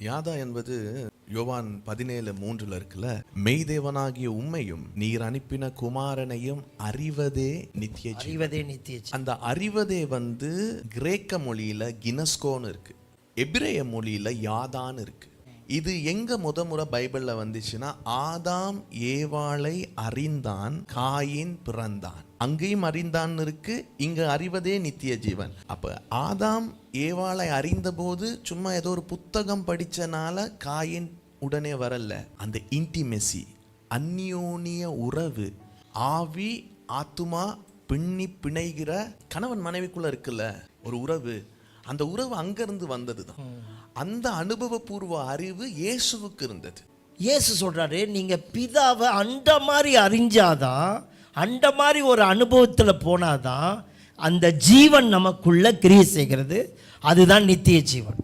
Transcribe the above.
யாதா என்பது யோவான் பதினேழு மூன்றுல இருக்குல்ல மெய்தேவனாகிய உம்மையும் நீர் அனுப்பின குமாரனையும் அறிவதே நித்திய அறிவதே நித்திய. அந்த அறிவதே வந்து கிரேக்க மொழியில கினஸ்கோன்னு இருக்கு. எபிரேய மொழியில யாதான்னு இருக்கு. இது எங்க முத முறை பைபிள்ல வந்துச்சுன்னா ஆதாம் ஏவாளை அறிந்தான் காயின் பிறந்தான். அங்கேயும் அறிந்தான் இருக்கு இங்க அறிவதே நித்திய ஜீவன். அப்ப ஆதாம் ஏவாளை அறிந்தபோது சும்மா ஏதோ ஒரு புத்தகம் படிச்சனால காயின் உடனே வரல. அந்த இன்டிமெசி அந்யோனிய உறவு ஆவி ஆத்துமா பின்னி பிணைகிற கணவன் மனைவிக்குள்ள இருக்குல்ல ஒரு உறவு. அந்த உறவு அங்கிருந்து வந்தது தான் அந்த அனுபவபூர்வ அறிவு இயேசுவுக்கு இருந்தது. இயேசு சொல்கிறாரு நீங்கள் பிதாவை அண்ட மாதிரி அறிஞ்சாதான் அண்ட மாதிரி ஒரு அனுபவத்தில் போனாதான் அந்த ஜீவன் நமக்குள்ளே கிரியை செய்கிறது. அதுதான் நித்திய ஜீவன்.